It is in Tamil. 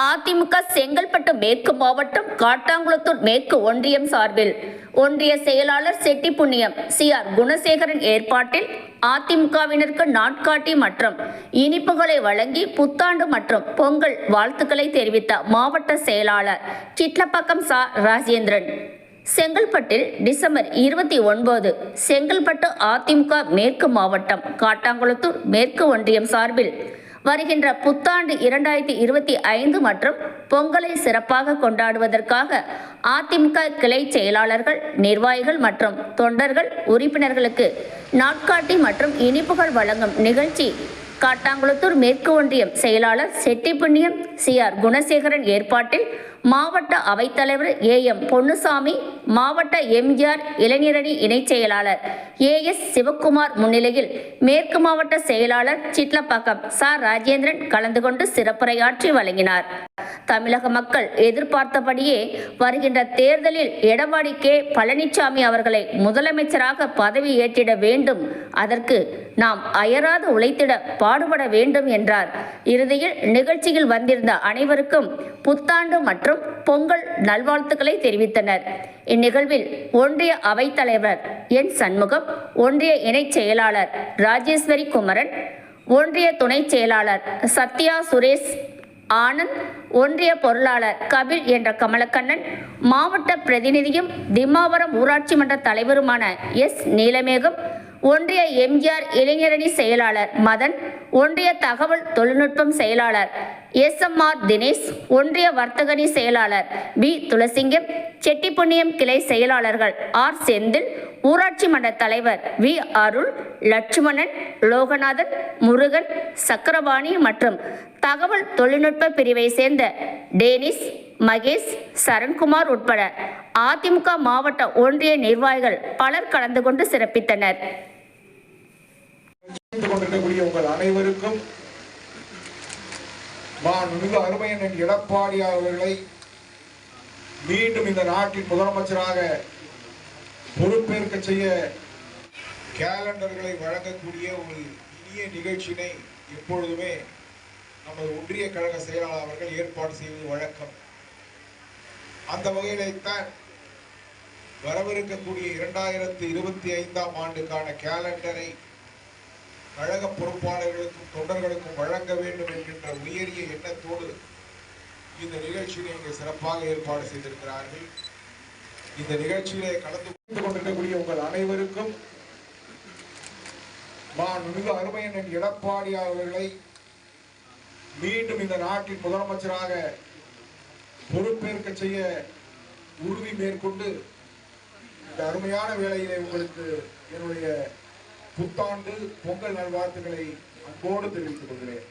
அதிமுக செங்கல்பட்டு மேற்கு மாவட்டம் காட்டாங்குளத்தூர் மேற்கு ஒன்றியம் சார்பில். ஒன்றிய செயலாளர் செட்டிப்புண்ணியம் சி ஆர் குணசேகரன் ஏற்பாட்டில் அதிமுகவினருக்கு நாட்காட்டி மற்றும் இனிப்புகளை வழங்கி புத்தாண்டு மற்றும் பொங்கல் வாழ்த்துக்களை தெரிவித்த மாவட்ட செயலாளர் சிட்லப்பக்கம் சா. ராஜேந்திரன். செங்கல்பட்டில் டிசம்பர் இருபத்தி ஒன்பது செங்கல்பட்டு அதிமுக மேற்கு மாவட்டம் காட்டாங்குளத்தூர் மேற்கு ஒன்றியம் சார்பில் வருகின்ற புத்தாண்டு இரண்டாயிரத்தி இருபத்தி ஐந்து மற்றும் பொங்கலை சிறப்பாக கொண்டாடுவதற்காக அதிமுக கிளை செயலாளர்கள் நிர்வாகிகள் மற்றும் தொண்டர்கள் உறுப்பினர்களுக்கு நாட்காட்டி மற்றும் இனிப்புகள் வழங்கும் நிகழ்ச்சி காட்டாங்குளத்தூர் மேற்கு ஒன்றியம் செயலாளர் செட்டிப்புண்ணியம் சி ஆர் குணசேகரன் ஏற்பாட்டில் மாவட்ட அவைத்தலைவர் ஏ எம் பொன்னுசாமி மாவட்ட எம்ஜிஆர் இளைஞரணி இணைச் செயலாளர் ஏ எஸ் சிவக்குமார் முன்னிலையில் மேற்கு மாவட்ட செயலாளர் சிட்லப்பாக்கம் ச. ராஜேந்திரன் கலந்து கொண்டு சிறப்புரையாற்றி வழங்கினார். தமிழக மக்கள் எதிர்பார்த்தபடியே வருகின்ற தேர்தலில் எடப்பாடி கே. பழனிசாமி அவர்களை முதலமைச்சராக பதவி ஏற்றிட வேண்டும். அதற்கு நாம் அயராது உழைத்திட பாடுபட வேண்டும் என்றார். இறுதியில் நிகழ்ச்சியில் வந்திருந்த அனைவருக்கும் புத்தாண்டு மற்றும் பொங்கல் நல்வாழ்த்துக்களை தெரிவித்தனர். இந்நிகழ்வில் ஒன்றிய அவைத்தலைவர் என். சண்முகம் ஒன்றிய இணைச் செயலாளர் ராஜேஸ்வரி குமரன் ஒன்றிய துணைச் செயலாளர் சத்யா சுரேஷ் ஆனந்த் ஒன்றிய பொருளாளர் கபில் என்ற கமலக்கண்ணன் மாவட்ட பிரதிநிதியும் திம்மாவரம் ஊராட்சி மன்ற தலைவருமான எஸ். நீலமேகம் ஒன்றிய எம்ஜிஆர் இளைஞரணி செயலாளர் மதன் ஒன்றிய தகவல் தொழில்நுட்பம் செயலாளர் எஸ் எம் ஆர் தினேஷ் ஒன்றிய வர்த்தகணி செயலாளர் பி. துளசிங்கம் செட்டிப்புண்ணியம் கிளை செயலாளர்கள் ஆர். செந்தில் ஊராட்சி மன்ற தலைவர் வி. அருள் லட்சுமணன் லோகநாதன் முருகன் சக்கரபாணி மற்றும் தகவல் தொழில்நுட்ப பிரிவை சேர்ந்த டேனிஸ் மகேஷ் சரண்குமார் உட்பட அதிமுக மாவட்ட ஒன்றிய நிர்வாகிகள் பலர் கலந்து கொண்டு சிறப்பித்தனர். செய்து கொண்டிருக்கக்கூடிய அருமையன் எடப்பாடி அவர்களை மீண்டும் இந்த நாட்டின் முதலமைச்சராக பொறுப்பேற்க செய்ய கேலண்டர்களை வழங்கக்கூடிய ஒரு இனிய நிகழ்ச்சியினை எப்பொழுதுமே நமது ஒன்றிய கழக செயலாளர் அவர்கள் ஏற்பாடு செய்வது வழக்கம். அந்த வகையிலைத்தான் வரவிருக்கக்கூடிய இரண்டாயிரத்தி இருபத்தி ஐந்தாம் ஆண்டுக்கான கேலண்டரை கழக பொறுப்பாளர்களுக்கும் தொண்டர்களுக்கும் வழங்க வேண்டும் என்கின்ற உயரிய எண்ணத்தோடு இந்த நிகழ்ச்சியினை இங்கே சிறப்பாக ஏற்பாடு செய்திருக்கிறார்கள். இந்த நிகழ்ச்சியிலே கலந்து கொண்டிருக்கக்கூடிய உங்கள் அனைவருக்கும் மாண்புமிகு அருமையன் எடப்பாடி அவர்களை மீண்டும் இந்த நாட்டின் முதலமைச்சராக பொறுப்பேற்க செய்ய உறுதி மேற்கொண்டு இந்த அருமையான வேலையிலே உங்களுக்கு என்னுடைய புத்தாண்டு பொங்கல் நல்வாழ்த்துக்களை அன்போடு தெரிவித்துக் கொள்கிறேன்.